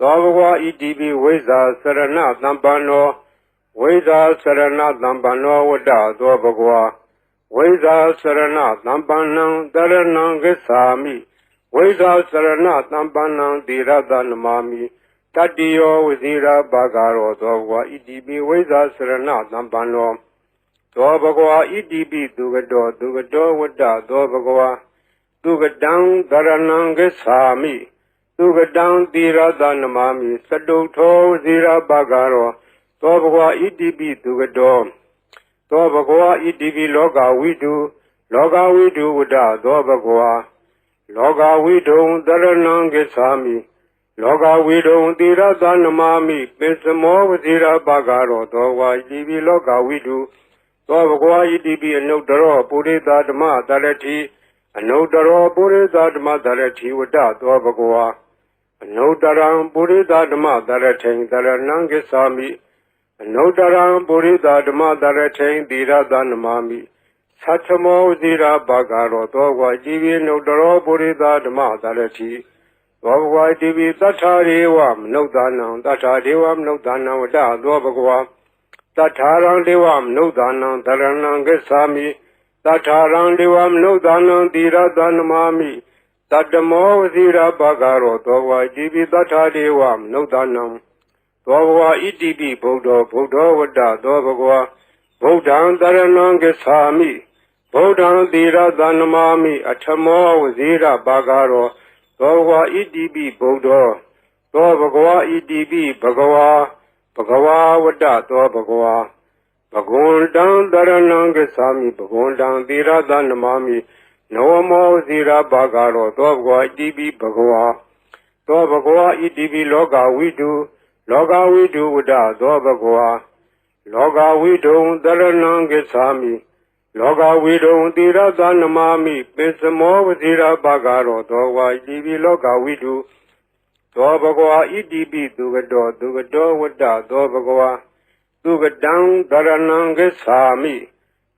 သောဘဂဝါဣတိပိဝိဇာစရဏသံပန္နောဝိဇာစရဏသံပန္နောဝတ္တသောဘဂဝါဝိဇာစရဏသံပန္နံတရဏံဂစ္ဆာမိဝိဇာစရဏသံပန္နံတိရတနမာမိတတ္တိယောဝဇိရာဘာဂရောသောဘဂဝါဣတိပိဝိဇာစရဏသံပန္နောသောဘဂဝါဣတိပိသူကတောသူကတောဝတ္တသောဘဂဝါသူကတံတရဏံဂစ္ဆာမိ သူကတံတိရသနမမိစတုထောဇိရပကရောသောဘဂဝါဣတိပိသူကတောသောဘဂဝါဣတိပိလောကဝိတုလောကဝိတုဝဒသောဘဂဝါလောကဝိတုံတရဏံကိသာမိလောကဝိတုံတိရသနမမိပိစမောဝဇိရပကရောသောဝါဣတိပိလောကဝိတုသောဘဂဝါဣတိပိအနုတ္တရောပုရိသဓမ္မတရတိအနုတ္တရောပုရိသဓမ္မတရတိဝဒသောဘဂဝါ အနုတရံပုရိသဓမ္မတရထိန်တရဏံကိသာမိအနုတရံပုရိသဓမ္မတရထိန်တိရသနမမိသတ္ထမောဇိရာဘာဂရောသောဝါကြည်ပြီးနုတရောပုရိသဓမ္မတရတိသောဘဝတိပိသတ္ထာရေဝမနုဿာနံတတ္ထာဒေဝမနုဿာနံဝတ္တသောဘဂဝါတတ္ထာရံဒေဝမနုဿာနံတရဏံကိသာမိတတ္ထာရံဒေဝမနုဿာနံတိရသနမမိ တတ္တမောဝစီရဘဂရောသောဝါကြည်ပိတထာဒေဝမနုဿာနံသောဘဝဣတိပိဗုဒ္ဓဗုဒ္ဓဝတ္တသောဘဂဝါဗုဒ္ဓံတရဏံကိသာမိဗုဒ္ဓံသီရသနမာမိအထမောဝစီရဘဂရောသောဘဝဣတိပိဗုဒ္ဓသောဘဂဝါဣတိပိဘဂဝါဘဂဝါဝတ္တသောဘဂဝါဘဂဝန္တံတရဏံကိသာမိဘဂဝန္တံသီရသနမာမိ နောမောဇိရာဘာဂရောသောဘဂဝါဣတိပိဘဂဝါသောဘဂဝါဣတိပိလောကဝိတုလောကဝိတုဝဒသောဘဂဝါလောကဝိတုံတရဏံကိသာမိလောကဝိတုံတိရသနမမိပိစမောဝဇိရာဘာဂရောသောဝါဣတိပိလောကဝိတုသောဘဂဝါဣတိပိသူကတောသူကတောဝတ္တသောဘဂဝါသူကတံတရဏံကိသာမိ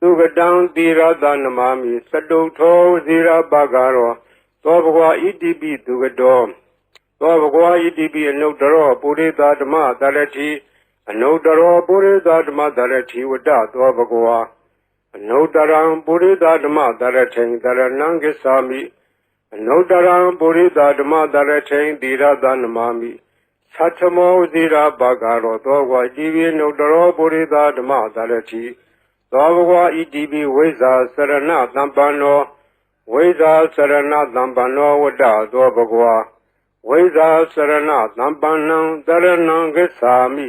သူကတံတိရသနမမိစတုထောဇိရပကရောသောဘဂဝါဣတိပိသူကတောသောဘဂဝါဣတိပိအနုတ္တရောပုရိသဓမ္မတရတိအနုတ္တရောပုရိသဓမ္မတရတိဝတ္တသောဘဂဝါအနုတ္တရံပုရိသဓမ္မတရထိန်တရဏံကိသာမိအနုတ္တရံပုရိသဓမ္မတရထိန်တိရသနမမိသတ္ထမောဇိရာပကရောသောဘဂဝါဣတိပိအနုတ္တရောပုရိသဓမ္မတရတိ သောဘဂဝါဣတိပိဝိဇာစရဏသံပန္နောဝိဇာစရဏသံပန္နောဝတ္တသောဘဂဝါဝိဇာစရဏသံပန္နံတရဏံကိသာမိ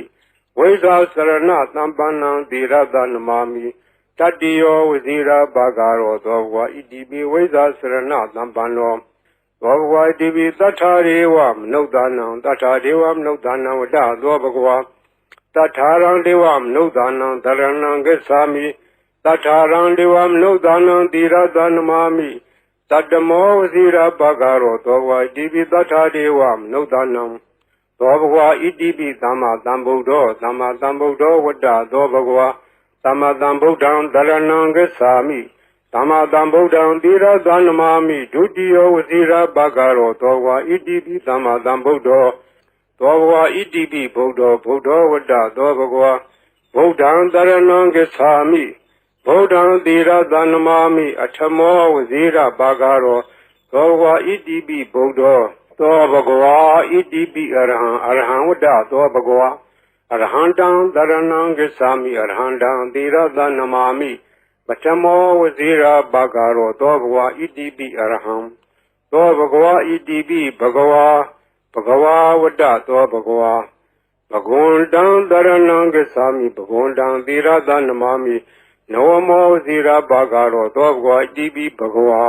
ဝိဇာစရဏသံပန္နံတိရသနမမိတတ္တိယောဝဇိရာဘာဂရောသောဘဂဝါဣတိပိဝိဇာစရဏသံပန္နောသောဘဂဝါဣတိပိတထာရေဝမနုဿာနံတထာဒေဝမနုဿာနံဝတ္တသောဘဂဝါ တထာရံဒေဝမနုဿာနံတရဏံကိသာမိတထာရံဒေဝမနုဿာနံတိရသနမမိတတမောဝစီရပကရောသောဘဝဣတိပိတထာဒေဝမနုဿာနံသောဘဂဝဣတိပိသမ္မာသမ္ဗုဒ္ဓောသမ္မာသမ္ဗုဒ္ဓောဝတ္တသောဘဂဝသမ္မာသမ္ဗုဒ္ဓံတရဏံကိသာမိသမ္မာသမ္ဗုဒ္ဓံတိရသနမမိဒုတိယဝစီရပကရောသောဘဝဣတိပိသမ္မာသမ္ဗုဒ္ဓော သောဘဝဣတိပိဗုဒ္ဓောဗုဒ္ဓောဝတ္တသောဘဂဝါဗုဒ္ဓံတရဏံကိသာမိဗုဒ္ဓံတိရသနမမိအထမောဝဇိရပါကရောသောဘဂဝါဣတိပိဗုဒ္ဓောသောဘဂဝါဣတိပိအရဟံအရဟံဝတ္တသောဘဂဝါအရဟံတံတရဏံကိသာမိအရဟံတံတိရသနမမိပထမောဝဇိရပါကရောသောဘဂဝါဣတိပိအရဟံသောဘဂဝါဣတိပိဘဂဝါ ဘဂဝါဝတ္တသောဘဂဝါဘဂဝန္တံတရဏံကိသာမိဘဂဝန္တံသီရသနမမိနဝမောဇိရဘာဂရောသောဘဂဝါဣတိပိဘဂဝါ